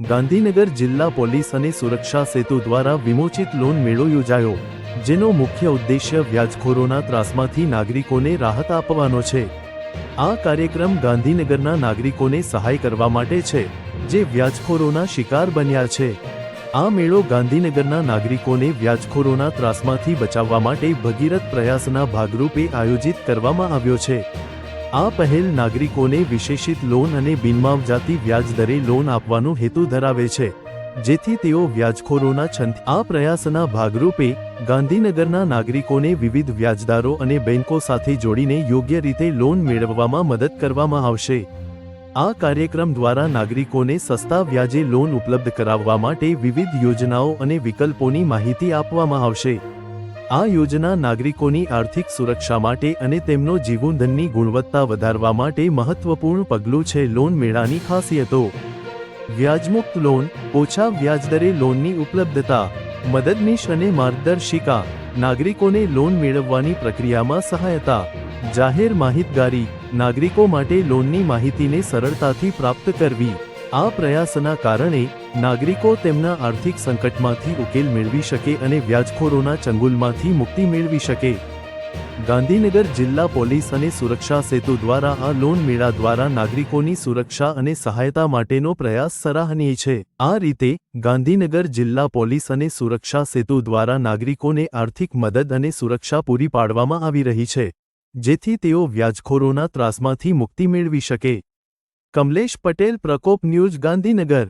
ગાંધીનગર જિલ્લા પોલીસ અને સુરક્ષા સેતુ દ્વારા વિમોચિત લોન મેળો યોજાયો, જેનો મુખ્ય ઉદ્દેશ્ય વ્યાજખોરોના ત્રાસમાંથી નાગરિકોને રાહત આપવાનો છે. આ કાર્યક્રમ ગાંધીનગરના નાગરિકોને સહાય કરવા માટે છે, જે વ્યાજખોરોના શિકાર બન્યા છે. આ મેળો ગાંધીનગરના નાગરિકોને વ્યાજખોરોના ત્રાસમાંથી બચાવવા માટે ભગીરથ પ્રયાસના ભાગરૂપે આયોજિત કરવામાં આવ્યો છે. આ પહેલ નાગરિકોને વિશેષિત લોન અને બિનમાવજાતી વ્યાજ દરે લોન આપવાનો હેતુ ધરાવે છે, જેથી તેઓ વ્યાજખોરોના છંદ, આ પ્રયાસના ભાગરૂપે ગાંધીનગરના નાગરિકોને વિવિધ વ્યાજદારો અને બેન્કો સાથે જોડીને યોગ્ય રીતે લોન મેળવવામાં મદદ કરવામાં આવશે. આ કાર્યક્રમ દ્વારા નાગરિકોને સસ્તા વ્યાજે લોન ઉપલબ્ધ કરાવવા માટે વિવિધ યોજનાઓ અને વિકલ્પોની માહિતી આપવામાં આવશે. આ યોજના નાગરિકોની આર્થિક સુરક્ષા માટે અને તેમનો જીવનધનની ગુણવત્તા વધારવા માટે મહત્વપૂર્ણ પગલું છે લોન મેળાની ખાસિયતો. વ્યાજમુક્ત લોન, ઓછા વ્યાજદરે લોનની ઉપલબ્ધતા, મદદનીશ અને માર્ગદર્શિકા, નાગરિકોને લોન મેળવવાની પ્રક્રિયામાં સહાયતા, જાહેર માહિતગારી, નાગરિકો માટે લોનની માહિતીને સરળતાથી પ્રાપ્ત કરવી. આ પ્રયાસના કારણે નાગરિકો તેમના આર્થિક સંકટમાંથી ઉકેલ મેળવી શકે અને વ્યાજખોરોના ચંગુલમાંથી મુક્તિ મેળવી શકે. ગાંધીનગર જિલ્લા પોલીસ અને સુરક્ષા સેતુ દ્વારા આ લોન મેળા દ્વારા નાગરિકોની સુરક્ષા અને સહાયતા માટેનો પ્રયાસ સરાહનીય છે. આ રીતે ગાંધીનગર જિલ્લા પોલીસ અને સુરક્ષા સેતુ દ્વારા નાગરિકોને આર્થિક મદદ અને સુરક્ષા પૂરી પાડવામાં આવી રહી છે, જેથી તેઓ વ્યાજખોરોના ત્રાસમાંથી મુક્તિ મેળવી શકે. કમલેશ પટેલ પ્રકોપ ન્યૂઝ ગાંધીનગર